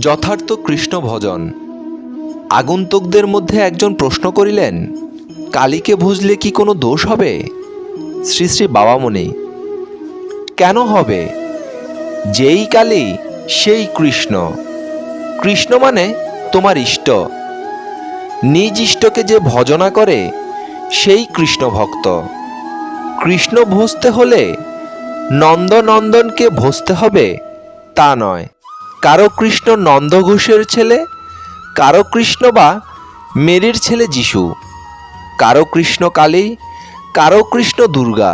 যথার্থ কৃষ্ণ ভজন। আগন্তুকদের মধ্যে একজন প্রশ্ন করিলেন, কালীকে ভুজলে কি কোনো দোষ হবে? শ্রী শ্রী বাবামণি, কেন হবে? যেই কালী, সেই কৃষ্ণ। কৃষ্ণ মানে তোমার ইষ্ট। নিজ ইষ্টকে যে ভজনা করে, সেই কৃষ্ণ ভক্ত। কৃষ্ণ ভজতে হলে নন্দনন্দনকে ভজতে হবে, তা নয়। কারও কৃষ্ণ নন্দ ঘোষের ছেলে, কারও কৃষ্ণ বা মেরির ছেলে যিশু, কারও কৃষ্ণ কালী, কারও কৃষ্ণ দুর্গা,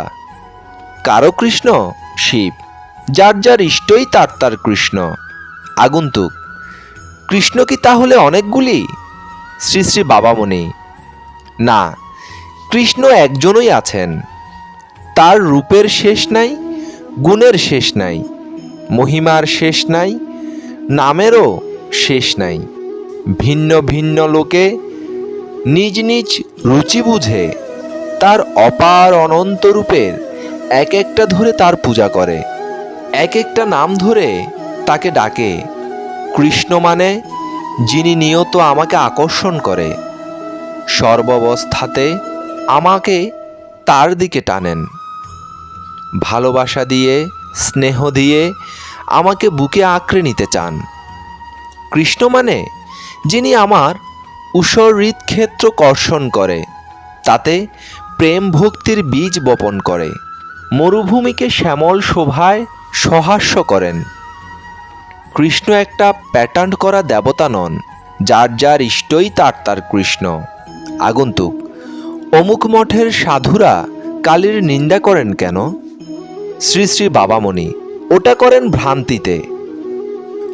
কারও কৃষ্ণ শিব, যার যার ইষ্টই তার তার কৃষ্ণ। আগন্তুক, কৃষ্ণ কি তাহলে অনেকগুলি? শ্রী শ্রী বাবামণি, না, কৃষ্ণ একজনই আছেন। তার রূপের শেষ নাই, গুণের শেষ নাই, মহিমার শেষ নাই নামেরও শেষ নাই। ভিন্ন ভিন্ন লোকে নিজ নিজ রুচি বুঝে তার অপার অনন্ত রূপের এক একটা ধরে তার পূজা করে। এক একটা নাম ধরে তাকে ডাকে। কৃষ্ণ মানে যিনি নিয়ত আমাকে আকর্ষণ করে। সর্বাবস্থাতে আমাকে তার দিকে টানেন। ভালোবাসা দিয়ে, স্নেহ দিয়ে আমাকে বুকে আঁকড়ে নিতে চান। কৃষ্ণ মানে যিনি আমার উষর হৃদক্ষেত্র কর্ষণ করে, তাতে প্রেম ভক্তির বীজ বপন করে, মরুভূমিকে শ্যামল শোভায় সহাস্য করেন। কৃষ্ণ একটা প্যাটার্ন করা দেবতা নন, যার যার ইষ্টই তার তার কৃষ্ণ। আগন্তুক, অমুক মঠের সাধুরা কালীর নিন্দা করেন কেন? শ্রী শ্রী বাবামণি ওটা করেন ভ্রান্তিতে।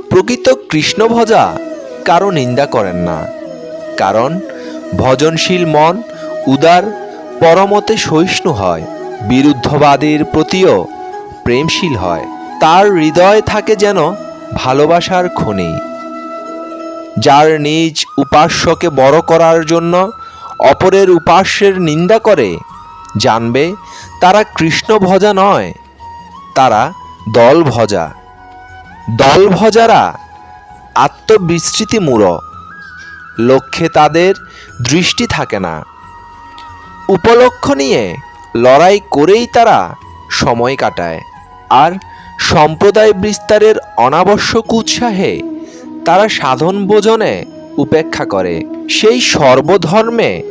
প্রকৃত কৃষ্ণ ভজা কারও নিন্দা করেন না। কারণ ভজনশীল মন উদার, পরমতে সহিষ্ণু হয়, বিরুদ্ধবাদীর প্রতিও প্রেমশীল হয়। তার হৃদয় থাকে যেন ভালোবাসার খনি। যার নিজ উপাস্যকে বড় করার জন্য অপরের উপাস্যের নিন্দা করে, জানবে তারা কৃষ্ণ ভজা নয়, তারা দল ভজা। দল ভজারা আত্মবিস্মৃতি মূঢ় লক্ষ্যে তাদের দৃষ্টি থাকে না। উপলক্ষ নিয়ে লড়াই করেই তারা সময় কাটায়। আর সম্প্রদায় বিস্তারের অনাবশ্যক উৎসাহে তারা সাধন বোজনে উপেক্ষা করে। সেই সর্বধর্মে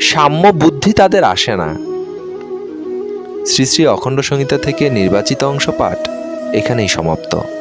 সাম্য বুদ্ধি তাদের আসে না। শ্রী শ্রী অখণ্ড সংহিতা থেকে নির্বাচিত অংশ পাঠ এখানেই সমাপ্ত।